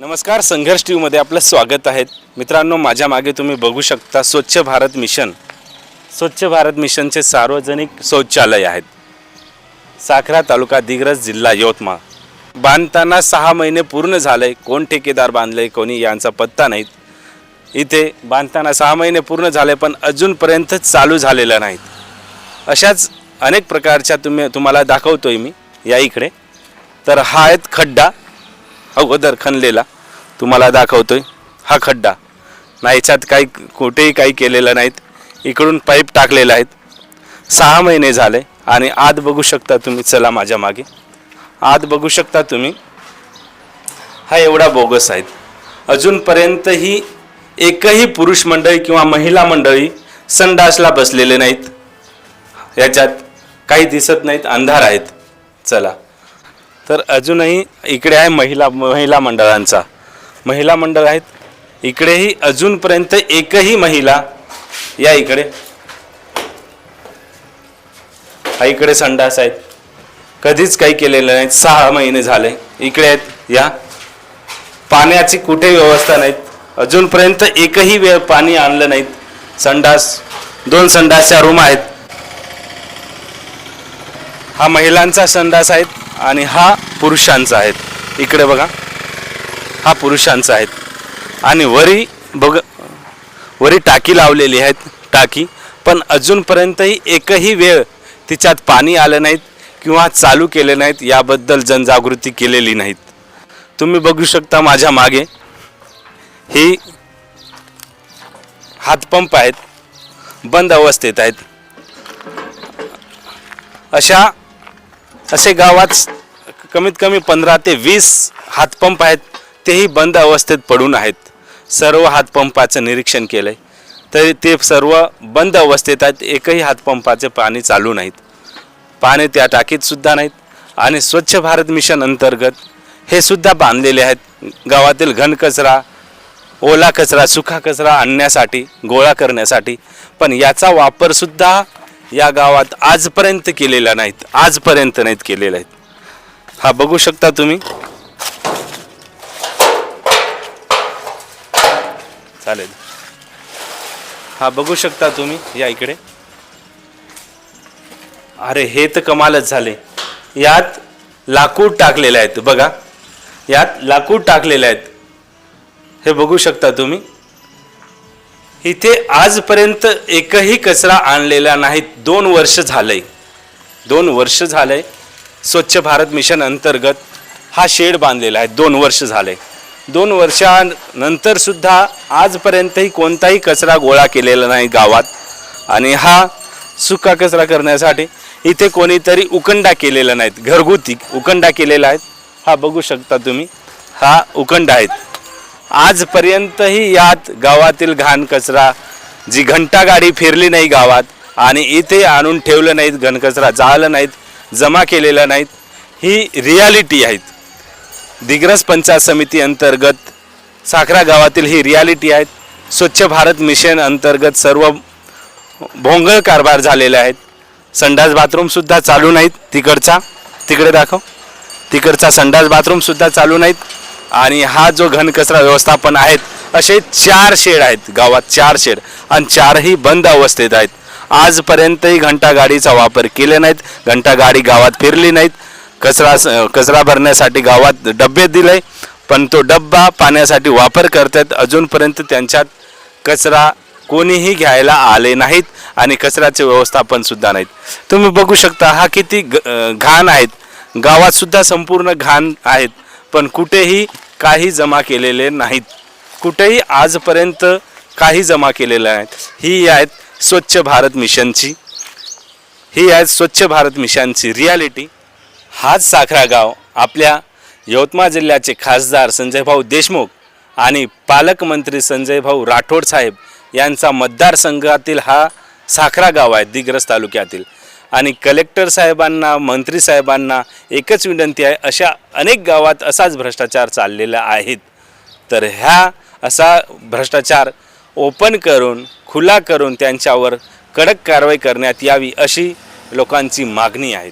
नमस्कार संघर्ष टी व्हीमध्ये आपलं स्वागत आहे. मित्रांनो माझ्या मागे तुम्ही बघू शकता स्वच्छ भारत मिशन. स्वच्छ भारत मिशनचे सार्वजनिक शौचालय आहेत. साखरा तालुका दिग्रज जिल्हा यवतमाळ. बांधताना सहा महिने पूर्ण झाले कोण ठेकेदार बांधले कोणी यांचा पत्ता नाहीत. इथे बांधताना सहा महिने पूर्ण झाले पण अजूनपर्यंत चालू झालेलं नाहीत. अशाच अनेक प्रकारच्या तुम्ही तुम्हाला दाखवतोय मी या इकडे. तर हा आहेत खड्डा. अगोदर खणलेला. तुम्हाला दाखवतोय. हा खड्डा. ना याच्यात काही कुठेही काही केलेलं नाहीत. इकडून पाईप टाकलेला आहेत. सहा महिने झाले आणि आत बघू शकता तुम्ही चला माझ्या मागे. आत बघू शकता तुम्ही. हा एवढा बोगस आहेत अजूनपर्यंतही एकही पुरुष मंडळी किंवा महिला मंडळी संडासला बसलेले नाहीत. याच्यात काही दिसत नाहीत. अंधार आहेत. चला. तर अजूनही इकडे आहे महिला महिला मंडळांचा. महिला मंडळ आहेत. इकडेही अजूनपर्यंत एकही महिला या इकडे. हा इकडे संडास आहेत. कधीच काही केलेलं नाही. सहा महिने झाले. इकडे आहेत या. पाण्याची कुठे व्यवस्था नाहीत. अजूनपर्यंत एकही वेळ पाणी आणलं नाहीत. संडास दोन संडासच्या रूम आहेत. हा महिलांचा संडास आहेत आणि हा पुरुषांचा आहेत. इकडे बघा. हा पुरुषांचा आहेत. आणि वरी बघ वरी टाकी लावलेली आहेत टाकी. पण अजूनपर्यंतही एकही वेळ तिच्यात पाणी आलं नाहीत किंवा चालू केले नाहीत याबद्दल जनजागृती केलेली नाहीत. तुम्ही बघू शकता माझ्या मागे. ही हातपंप आहेत. बंद अवस्थेत आहेत. अशा असे गावात कमीत कमी पंधरा ते वीस हातपंप आहेत तेही बंद अवस्थेत पडून आहेत. सर्व हातपंपाचं निरीक्षण केलं आहे तरी ते सर्व बंद अवस्थेत आहेत एकही हातपंपाचे पाणी चालू नाहीत. पाणी त्या टाकीतसुद्धा नाहीत आणि स्वच्छ भारत मिशन अंतर्गत हे सुद्धा बांधलेले आहेत. गावातील घनकचरा ओला कचरा सुखा कचरा आणण्यासाठी गोळा करण्यासाठी पण याचा वापरसुद्धा या गावात आजपर्यंत केलेला नाहीत आजपर्यंत नाहीत केलेला आहेत. हा बघू शकता तुम्ही. चालेल. हा बघू शकता तुम्ही या इकडे. अरे हे तर कमालच झाले. यात लाकूड टाकलेले आहेत बघा. यात लाकूड टाकलेले आहेत. हे बघू शकता तुम्ही. इथे आजपर्यंत एकही कचरा आणलेला नाहीत दोन वर्ष झालंय. दोन वर्ष झालंय. स्वच्छ भारत मिशन अंतर्गत हा शेड बांधलेला आहे. दोन वर्ष झाले. दोन वर्षानंतरसुद्धा आजपर्यंतही कोणताही कचरा गोळा केलेला नाही गावात. आणि हा सुका कचरा करण्यासाठी इथे कोणीतरी उकंडा केलेला नाहीत. घरगुती उकंडा केलेला आहेत. हा बघू शकता तुम्ही. हा उकंडा आहेत आजपर्यंतही यात गावातील घाण कचरा जी घंटा गाडी फिरली नाही गावात आणि इथे आणून ठेवलं नाहीत घनकचरा जाळलं नाहीत जमा केलेल्या नाहीत. ही रियालिटी आहेत. दिग्रस पंचायत समिती अंतर्गत साखरा गावातील ही रियालिटी आहेत. स्वच्छ भारत मिशन अंतर्गत सर्व भोंगळ कारभार झालेले आहेत. संडास बाथरूमसुद्धा चालू नाहीत. तिकडचा तिकडे दाखव. तिकडचा संडास बाथरूमसुद्धा चालू नाहीत. आणि हा जो घनकचरा व्यवस्थापन आहेत असे चार शेड आहेत. गावात चार शेड आणि चारही बंद अवस्थेत आहेत. आजपर्यंतही घंटा गाडीचा वापर केले नाहीत. घंटा गाडी गावात फिरली नाहीत. कचरा कचरा भरण्यासाठी गावात डबे दिले पण तो डब्बा पाण्यासाठी वापर करतात. अजूनपर्यंत त्यांच्यात कचरा कोणीही घ्यायला आले नाहीत आणि कचऱ्याचे व्यवस्थापन सुद्धा नाहीत. तुम्ही बघू शकता हा किती ग- घाण आहेत. गावात सुद्धा संपूर्ण घाण आहेत पण कुठेही काही जमा केलेले नाहीत. कुठेही आजपर्यंत काही जमा केलेलं नाहीत. ही आहेत स्वच्छ भारत मिशनची. ही आहे स्वच्छ भारत मिशनची रियालिटी हाच साखरा गाव आपल्या यवतमाळ जिल्ह्याचे खासदार संजयभाऊ देशमुख आणि पालकमंत्री संजयभाऊ राठोड साहेब यांचा मतदारसंघातील हा साखरा गाव आहे दिग्रस तालुक्यातील. आणि कलेक्टर साहेबांना मंत्री साहेबांना एकच विनंती आहे अशा अनेक गावात असाच भ्रष्टाचार चाललेला आहेत तर ह्या असा भ्रष्टाचार ओपन करून खुला करून त्यांच्यावर कडक कारवाई करण्यात यावी अशी लोकांची मागणी आहे.